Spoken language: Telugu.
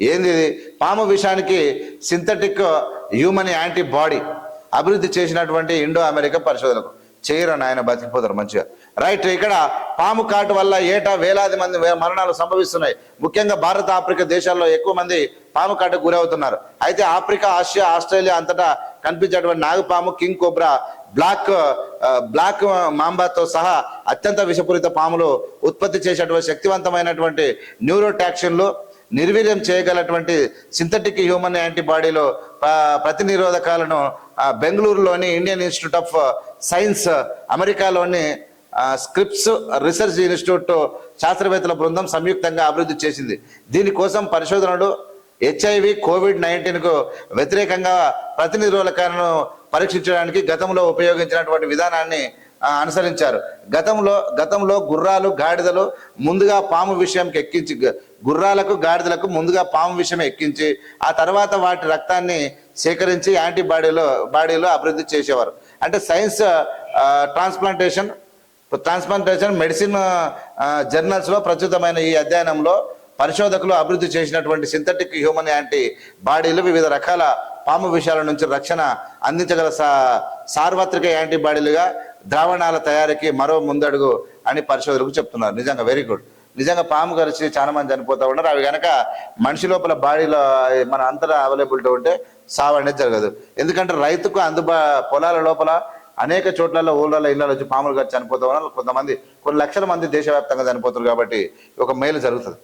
ఏంది ఇది? పాము విషానికి సింథటిక్ హ్యూమన్ యాంటీబాడీ అభివృద్ధి చేసినటువంటి ఇండో అమెరికా పరిశోధనకు. చేయరని ఆయన బతికిపోతారు మంచిగా. రైట్ ఇక్కడ పాము కాటు వల్ల ఏటా వేలాది మంది మరణాలు సంభవిస్తున్నాయి. ముఖ్యంగా భారత ఆఫ్రికా దేశాల్లో ఎక్కువ మంది పాము కాటుకు గురవుతున్నారు. అయితే ఆఫ్రికా ఆసియా ఆస్ట్రేలియా అంతటా కనిపించేటువంటి నాగపాము కింగ్ కోబ్రా బ్లాక్ బ్లాక్ మాంబాతో సహా అత్యంత విషపూరిత పాములు ఉత్పత్తి చేసేటువంటి శక్తివంతమైనటువంటి న్యూరోటాక్షన్లు నిర్వీర్యం చేయగలటువంటి సింథటిక్ హ్యూమన్ యాంటీబాడీలో ప్రతినిరోధకాలను బెంగళూరులోని ఇండియన్ ఇన్స్టిట్యూట్ ఆఫ్ సైన్స్ అమెరికాలోని స్క్రిప్స్ రీసెర్చ్ ఇన్స్టిట్యూట్ శాస్త్రవేత్తల బృందం సంయుక్తంగా అభివృద్ధి చేసింది. దీనికోసం పరిశోధనలు హెచ్ఐవి కోవిడ్ నైన్టీన్కు వ్యతిరేకంగా ప్రతినిరోధకాలను పరీక్షించడానికి గతంలో ఉపయోగించినటువంటి విధానాన్ని అనుసరించారు. గతంలో గతంలో గుర్రాలు గాడిదలు ముందుగా పాము విషయంకి ఎక్కించి గుర్రాలకు గాడిదలకు ముందుగా పాము విషయం ఎక్కించి ఆ తర్వాత వాటి రక్తాన్ని సేకరించి యాంటీబాడీలో బాడీలో అభివృద్ధి చేసేవారు. అంటే సైన్స్ ట్రాన్స్ప్లాంటేషన్ ట్రాన్స్ప్లాంటేషన్ మెడిసిన్ జర్నల్స్లో ప్రచురితమైన ఈ అధ్యయనంలో పరిశోధకులు అభివృద్ధి చేసినటువంటి సింథటిక్ హ్యూమన్ యాంటీ బాడీలు వివిధ రకాల పాము విషయాల నుంచి రక్షణ అందించగల సా సార్వత్రిక యాంటీబాడీలుగా ద్రావణాల తయారీకి మరో ముందడుగు అని పరిశోధకులు చెప్తున్నారు. నిజంగా వెరీ గుడ్ నిజంగా పాము కరిచి చాలా మంది చనిపోతూ ఉన్నారు. అవి కనుక మనిషి లోపల బాడీలో మన అంతటా అవైలబిలిటీ ఉంటే సావు అనేది జరగదు. ఎందుకంటే రైతుకు అందుబా పొలాల లోపల అనేక చోట్లలో ఊళ్ళలో ఇళ్ళలో వచ్చి పాములు కరిచి చనిపోతూ ఉన్నారు. కొంతమంది కొన్ని లక్షల మంది దేశవ్యాప్తంగా చనిపోతారు కాబట్టి ఒక మేలు జరుగుతుంది.